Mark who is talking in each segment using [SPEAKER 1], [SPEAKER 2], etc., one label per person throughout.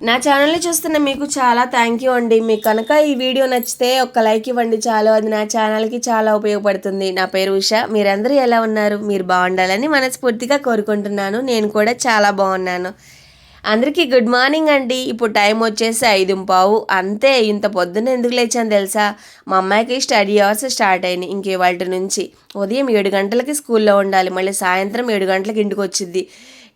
[SPEAKER 1] నా ఛానల్ని చూస్తున్న మీకు చాలా థ్యాంక్ యూ అండి. మీకు కనుక ఈ వీడియో నచ్చితే ఒక్క లైక్ ఇవ్వండి చాలు. అది నా ఛానల్కి చాలా ఉపయోగపడుతుంది. నా పేరు ఉష. మీరందరూ ఎలా ఉన్నారు? మీరు బాగుండాలని మనస్ఫూర్తిగా కోరుకుంటున్నాను. నేను కూడా చాలా బాగున్నాను. అందరికీ గుడ్ మార్నింగ్ అండి. ఇప్పుడు టైం వచ్చేసి ఐదు పావు. అంతే ఇంత పొద్దున్న ఎందుకు లేచాను తెలుసా? మా అమ్మాయికి స్టడీ అవర్స్ స్టార్ట్ అయినాయి. ఇంకే వాళ్ళ నుంచి ఉదయం ఏడు గంటలకి స్కూల్లో ఉండాలి. మళ్ళీ సాయంత్రం ఏడు గంటలకి ఇంటికి వచ్చింది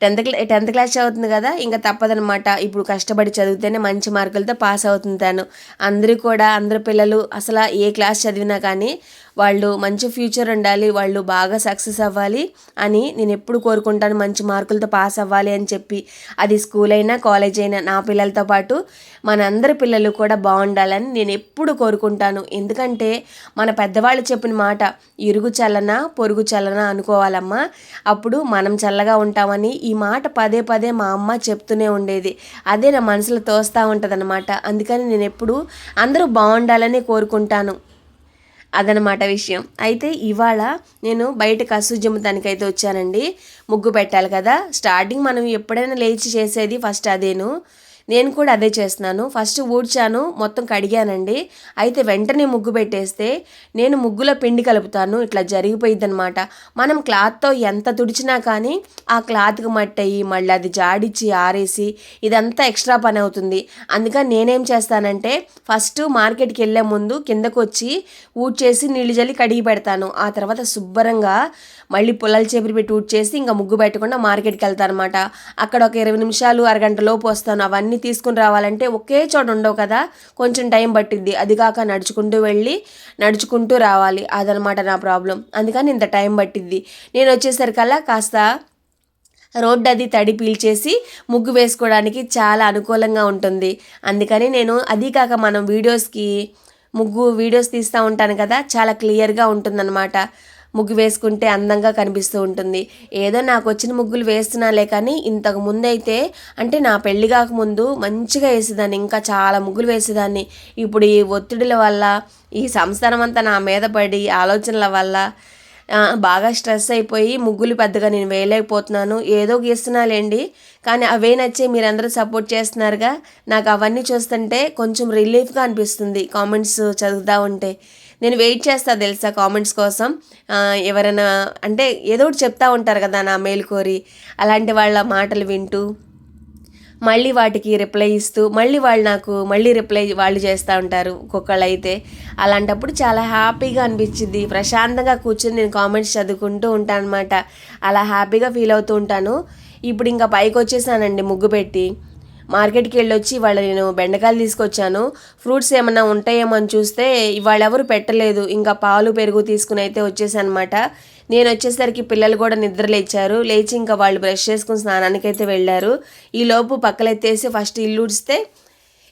[SPEAKER 1] టెన్త్ క్లా టెన్త్ క్లాస్ చదువుతుంది కదా ఇంకా తప్పదనమాట ఇప్పుడు కష్టపడి చదివితేనే మంచి మార్కులతో పాస్ అవుతుంది తను. అందరూ కూడా అందరు పిల్లలు అసలు ఏ క్లాస్ చదివినా కానీ వాళ్ళు మంచి ఫ్యూచర్ ఉండాలి వాళ్ళు బాగా సక్సెస్ అవ్వాలి అని నేను ఎప్పుడు కోరుకుంటాను మంచి మార్కులతో పాస్ అవ్వాలి అని చెప్పి. అది స్కూల్ అయినా కాలేజ్ అయినా నా పిల్లలతో పాటు మనందరి పిల్లలు కూడా బాగుండాలని నేను ఎప్పుడు కోరుకుంటాను. ఎందుకంటే మన పెద్దవాళ్ళు చెప్పిన మాట ఇరుగు చల్లన పొరుగు చల్లన అనుకోవాలమ్మా. అప్పుడు మనం చల్లగా ఉంటామని ఈ మాట పదే పదే మా అమ్మ చెప్తూనే ఉండేది. అదే నా మనసులో తోస్తూ ఉంటుంది అందుకని నేను ఎప్పుడు అందరూ బాగుండాలని కోరుకుంటాను. అదనమాట విషయం. అయితే ఇవాళ నేను బయట కసు అయితే వచ్చానండి. ముగ్గు పెట్టాలి కదా. స్టార్టింగ్ మనం ఎప్పుడైనా లేచి చేసేది ఫస్ట్ అదేను. నేను కూడా అదే చేస్తున్నాను. ఫస్ట్ ఊడ్చాను మొత్తం కడిగానండి. అయితే వెంటనే ముగ్గు పెట్టేస్తే నేను ముగ్గులో పిండి కలుపుతాను. ఇట్లా జరిగిపోయింది అనమాట మనం క్లాత్తో ఎంత తుడిచినా కానీ ఆ క్లాత్కి మట్టయి మళ్ళీ అది జాడిచ్చి ఆరేసి ఇదంతా ఎక్స్ట్రా పని అవుతుంది. అందుకని నేనేం చేస్తానంటే ఫస్ట్ మార్కెట్కి వెళ్ళే ముందు కిందకు వచ్చి ఊడ్చేసి నీళ్ళు జల్లి కడిగి పెడతాను. ఆ తర్వాత శుభ్రంగా మళ్ళీ పొలాల చేపలు పెట్టి ఊడ్చేసి ఇంకా ముగ్గు పెట్టకుండా మార్కెట్కి వెళ్తాను అనమాట అక్కడ ఒక ఇరవై నిమిషాలు అరగంట లోపు వస్తాను. అవన్నీ తీసుకుని రావాలంటే ఒకే చోట ఉండవు కదా. కొంచెం టైం పట్టిద్ది. అది కాక నడుచుకుంటూ వెళ్ళి నడుచుకుంటూ రావాలి. అదనమాట నా ప్రాబ్లం. అందుకని ఇంత టైం పట్టిద్ది. నేను వచ్చేసరికల్లా కాస్త రోడ్డు అది తడి పీల్చేసి ముగ్గు వేసుకోవడానికి చాలా అనుకూలంగా ఉంటుంది. అందుకని నేను అది కాక మనం వీడియోస్కి ముగ్గు వీడియోస్ తీస్తూ ఉంటాను కదా చాలా క్లియర్గా ఉంటుందన్నమాట. ముగ్గు వేసుకుంటే అందంగా కనిపిస్తూ ఉంటుంది. ఏదో నాకు వచ్చిన ముగ్గులు వేస్తున్నాలే కానీ ఇంతకు ముందు అయితే అంటే నా పెళ్ళి కాకముందు మంచిగా వేసేదాన్ని ఇంకా చాలా ముగ్గులు వేసేదాన్ని. ఇప్పుడు ఈ ఒత్తిడిల వల్ల ఈ సంసారం అంతా నా మీద పడి ఆలోచనల వల్ల బాగా స్ట్రెస్ అయిపోయి ముగ్గులు పెద్దగా నేను వేయలేకపోతున్నాను. ఏదో గీస్తున్నాలేండి. కానీ అవే నచ్చే మీరందరూ సపోర్ట్ చేస్తున్నారుగా. నాకు అవన్నీ చూస్తుంటే కొంచెం రిలీఫ్గా అనిపిస్తుంది. కామెంట్స్ చదువుతూ ఉంటే. నేను వెయిట్ చేస్తా తెలుసా కామెంట్స్ కోసం. ఎవరైనా అంటే ఏదో ఒకటి చెప్తా ఉంటారు కదా నా మేలుకోరి అలాంటి వాళ్ళ మాటలు వింటూ మళ్ళీ వాటికి రిప్లై ఇస్తూ మళ్ళీ వాళ్ళు నాకు మళ్ళీ రిప్లై వాళ్ళు చేస్తూ ఉంటారు ఒక్కొక్కళ్ళు అయితే. అలాంటప్పుడు చాలా హ్యాపీగా అనిపించింది ప్రశాంతంగా కూర్చొని నేను కామెంట్స్ చదువుకుంటూ ఉంటాను అనమాట అలా హ్యాపీగా ఫీల్ అవుతూ ఉంటాను. ఇప్పుడు ఇంకా పైకి వచ్చేసానండి ముగ్గు పెట్టి. మార్కెట్కి వెళ్ళొచ్చి ఇవాళ నేను బెండకాయలు తీసుకొచ్చాను. ఫ్రూట్స్ ఏమన్నా ఉంటాయేమో అని చూస్తే ఇవాళ ఎవరు పెట్టలేదు. ఇంకా పాలు పెరుగు తీసుకుని అయితే వచ్చేసనమాట. నేను వచ్చేసరికి పిల్లలు కూడా నిద్ర లేచారు. లేచి ఇంకా వాళ్ళు బ్రష్ చేసుకుని స్నానానికి అయితే వెళ్ళారు. ఈలోపు పక్కలెత్తేసి ఫస్ట్ ఇల్లు ఉడిస్తే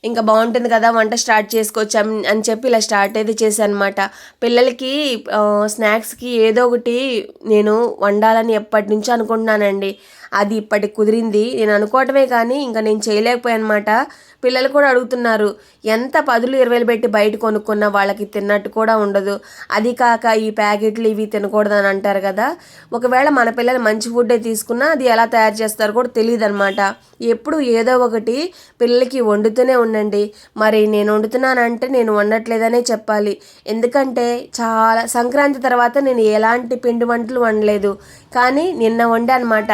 [SPEAKER 1] ఇంకా బాగుంటుంది కదా వంట స్టార్ట్ చేసుకోవచ్చు అని చెప్పి ఇలా స్టార్ట్ అయితే చేశానమాట. పిల్లలకి స్నాక్స్కి ఏదో ఒకటి నేను వండాలని ఎప్పటి నుంచో అనుకుంటున్నానండి. అది ఇప్పటికి కుదిరింది. నేను అనుకోవటమే కానీ ఇంకా నేను చేయలేకపోయాను అనమాట పిల్లలు కూడా అడుగుతున్నారు ఎంత పదులు ఇరవైలు పెట్టి బయట కొనుక్కున్న వాళ్ళకి తిన్నట్టు కూడా ఉండదు. అది కాక ఈ ప్యాకెట్లు ఇవి తినకూడదు అని అంటారు కదా. ఒకవేళ మన పిల్లలు మంచి ఫుడ్డే తీసుకున్నా అది ఎలా తయారు చేస్తారో కూడా తెలియదు అనమాట ఎప్పుడు ఏదో ఒకటి పిల్లలకి వండుతూనే ఉండండి. మరి నేను వండుతున్నానంటే నేను వండట్లేదనే చెప్పాలి. ఎందుకంటే చాలా సంక్రాంతి తర్వాత నేను ఎలాంటి పిండి వంటలు వండలేదు. కానీ నిన్న వండే అనమాట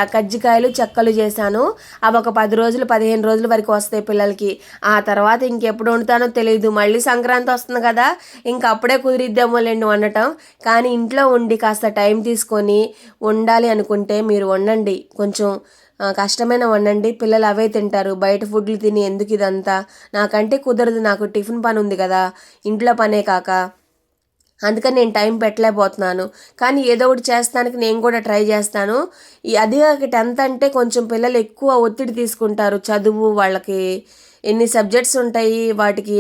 [SPEAKER 1] ఉసిరికాయలు చెక్కలు చేశాను. అవి ఒక పది రోజులు పదిహేను రోజుల వరకు వస్తాయి పిల్లలకి. ఆ తర్వాత ఇంకెప్పుడు వండుతానో తెలియదు మళ్ళీ సంక్రాంతి వస్తుంది కదా ఇంకా అప్పుడే కుదిరిద్దామోలేండి వండటం. కానీ ఇంట్లో ఉండి కాస్త టైం తీసుకొని వండాలి అనుకుంటే మీరు వండండి. కొంచెం కష్టమైన వండండి. పిల్లలు అవే తింటారు. బయట ఫుడ్లు తిని ఎందుకు ఇదంతా? నాకంటే కుదరదు. నాకు టిఫిన్ పని ఉంది కదా. ఇంట్లో పనే కాక. అందుకని నేను టైం పెట్టలేకపోతున్నాను. కానీ ఏదో ఒకటి చేస్తానికి నేను కూడా ట్రై చేస్తాను. ఈ అదిగా టెన్త్ అంటే కొంచెం పిల్లలు ఎక్కువ ఒత్తిడి తీసుకుంటారు. చదువు వాళ్ళకి ఎన్ని సబ్జెక్ట్స్ ఉంటాయి వాటికి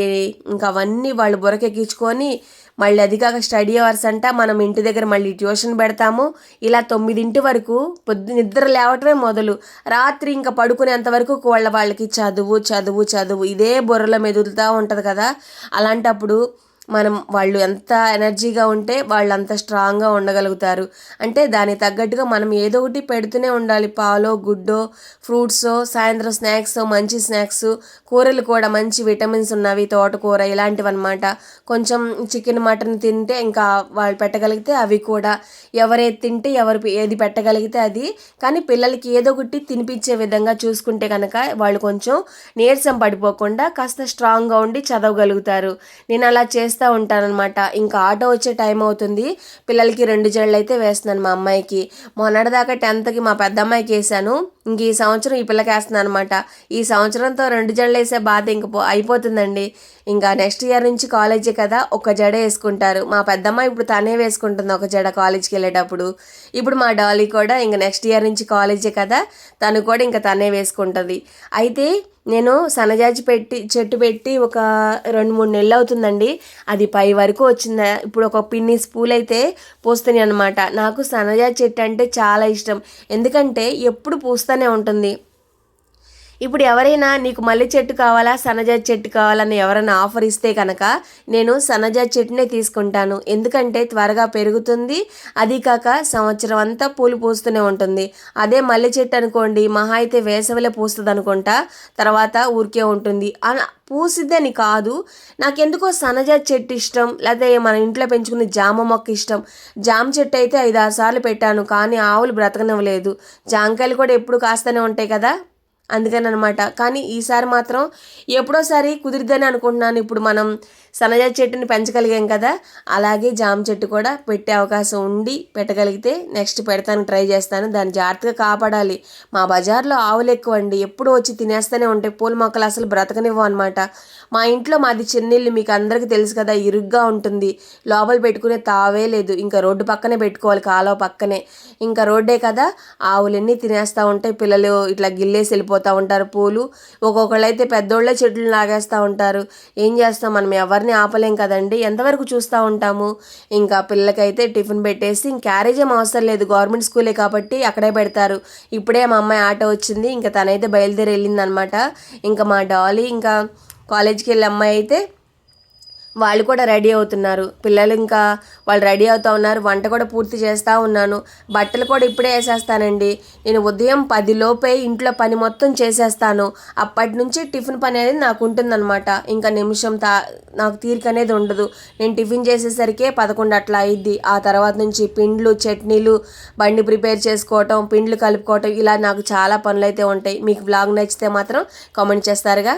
[SPEAKER 1] ఇంకా అవన్నీ వాళ్ళు బురకెక్కించుకొని మళ్ళీ అది కాక స్టడీ అవర్స్ అంట మనం ఇంటి దగ్గర మళ్ళీ ట్యూషన్ పెడతాము. ఇలా తొమ్మిదింటి వరకు పొద్దు నిద్ర లేవటమే మొదలు. రాత్రి ఇంకా పడుకునేంత వరకు వాళ్ళ వాళ్ళకి చదువు చదువు చదువు ఇదే బుర్రలో మెదులుతూ ఉంటుంది కదా. అలాంటప్పుడు మనం వాళ్ళు ఎంత ఎనర్జీగా ఉంటే వాళ్ళు అంత స్ట్రాంగ్గా ఉండగలుగుతారు. అంటే దానికి తగ్గట్టుగా మనం ఏదో ఒకటి పెడుతూనే ఉండాలి. పాలో గుడ్డో ఫ్రూట్సో సాయంత్రం స్నాక్స్ మంచి స్నాక్స్ కూరలు కూడా మంచి విటమిన్స్ ఉన్నవి తోటకూర ఇలాంటివి అనమాట కొంచెం చికెన్ మటన్ తింటే ఇంకా వాళ్ళు పెట్టగలిగితే అవి కూడా. ఎవరేది తింటే ఎవరు ఏది పెట్టగలిగితే అది. కానీ పిల్లలకి ఏదో ఒకటి తినిపించే విధంగా చూసుకుంటే కనుక వాళ్ళు కొంచెం నీరసం పడిపోకుండా కాస్త స్ట్రాంగ్గా ఉండి చదవగలుగుతారు. నేను అలా చేస్తే వేస్తూ ఉంటానన్నమాట ఇంకా ఆటో వచ్చే టైం అవుతుంది. పిల్లలకి రెండు జడలు అయితే వేస్తున్నాను మా అమ్మాయికి. మొన్నటిదాకా టెన్త్కి మా పెద్ద అమ్మాయికి వేసాను ఇంక ఈ సంవత్సరం ఈ పిల్లకి వేస్తున్నాను అనమాట ఈ సంవత్సరంతో రెండు జడలు వేసే బాధ ఇంక పో అయిపోతుందండి. ఇంకా నెక్స్ట్ ఇయర్ నుంచి కాలేజీ కదా ఒక జడ వేసుకుంటారు. మా పెద్దమ్మ ఇప్పుడు తనే వేసుకుంటుంది ఒక జడ కాలేజ్కి వెళ్ళేటప్పుడు. ఇప్పుడు మా డాలీ కూడా ఇంకా నెక్స్ట్ ఇయర్ నుంచి కాలేజీ కదా తను కూడా ఇంకా తనే వేసుకుంటుంది. అయితే నేను సన్నజాజి పెట్టి చెట్టు పెట్టి ఒక రెండు మూడు నెలలు అవుతుందండి. అది పై వరకు వచ్చింది. ఇప్పుడు ఒక పిన్ని స్పూల్ అయితే పూస్తున్నాయి అనమాట నాకు సన్నజాజి చెట్టు అంటే చాలా ఇష్టం. ఎందుకంటే ఎప్పుడు పూస్తూనే ఉంటుంది. ఇప్పుడు ఎవరైనా నీకు మల్లె చెట్టు కావాలా సన్నజాజి చెట్టు కావాలని ఎవరైనా ఆఫర్ ఇస్తే కనుక నేను సన్నజాజి చెట్టునే తీసుకుంటాను. ఎందుకంటే త్వరగా పెరుగుతుంది. అది కాక సంవత్సరం అంతా పూలు పూస్తూనే ఉంటుంది. అదే మల్లె చెట్టు అనుకోండి మహా అయితే వేసవిలో పూస్తుంది అనుకుంటా తర్వాత ఊరికే ఉంటుంది. పూసిద్దని కాదు నాకెందుకో సన్నజాజి చెట్టు ఇష్టం లేకపోతే మన ఇంట్లో పెంచుకునే జామ మొక్క ఇష్టం. జామ చెట్టు అయితే ఐదు ఆరు సార్లు పెట్టాను కానీ ఆవులు బ్రతకనివ్వలేదు. జామకాయలు కూడా ఎప్పుడు కాస్తూనే ఉంటాయి కదా. అందుకని అనమాట కానీ ఈసారి మాత్రం ఎప్పుడోసారి కుదిరిద్దని అనుకుంటున్నాను. ఇప్పుడు మనం సన్నజాజి చెట్టుని పెంచగలిగాం కదా. అలాగే జామ చెట్టు కూడా పెట్టే అవకాశం ఉండి పెట్టగలిగితే నెక్స్ట్ పెడతాను ట్రై చేస్తాను. దాన్ని జాగ్రత్తగా కాపాడాలి. మా బజార్లో ఆవులు ఎక్కువ అండి ఎప్పుడు వచ్చి తినేస్తూనే ఉంటాయి. పూల మొక్కలు అసలు బ్రతకనివ్వు అనమాట మా ఇంట్లో మాది చిన్నిల్లు. మీకు అందరికీ తెలుసు కదా ఇరుగ్గా ఉంటుంది. లోపల పెట్టుకునే తావే లేదు. ఇంకా రోడ్డు పక్కనే పెట్టుకోవాలి కాలువ పక్కనే. ఇంకా రోడ్డే కదా. ఆవులన్నీ తినేస్తూ ఉంటాయి. పిల్లలు ఇట్లా గిల్లేసి వెళ్ళిపోతూ ఉంటారు పూలు. ఒక్కొక్కళ్ళు అయితే పెద్దోళ్ళే చెట్లు లాగేస్తూ ఉంటారు. ఏం చేస్తాం? మనం ఎవరిని ఆపలేం కదండి? ఎంతవరకు చూస్తూ ఉంటాము? ఇంకా పిల్లలకైతే టిఫిన్ పెట్టేసి ఇంక క్యారేజ్ ఏం అవసరం లేదు. గవర్నమెంట్ స్కూలే కాబట్టి అక్కడే పెడతారు. ఇప్పుడే మా అమ్మాయి ఆటో వచ్చింది. ఇంకా తనైతే బయలుదేరి వెళ్ళిందనమాట. ఇంకా మా డాలీ ఇంకా కాలేజ్కి వెళ్ళే అమ్మాయి అయితే వాళ్ళు కూడా రెడీ అవుతున్నారు. పిల్లలు ఇంకా వాళ్ళు రెడీ అవుతూ ఉన్నారు. వంట కూడా పూర్తి చేస్తూ ఉన్నాను. బట్టలు కూడా ఇప్పుడే వేసేస్తానండి. నేను ఉదయం పదిలోపే ఇంట్లో పని మొత్తం చేసేస్తాను. అప్పటి నుంచి టిఫిన్ పని అనేది నాకు ఉంటుందన్నమాట. ఇంకా నిమిషం తా నాకు తీరిక అనేది ఉండదు. నేను టిఫిన్ చేసేసరికి పదకొండు అట్లా అయింది ఆ తర్వాత నుంచి పిండ్లు చట్నీలు బండి ప్రిపేర్ చేసుకోవటం పిండ్లు కలుపుకోవటం ఇలా నాకు చాలా పనులు అయితే ఉంటాయి. మీకు బ్లాగ్ నచ్చితే మాత్రం కామెంట్ చేస్తారుగా.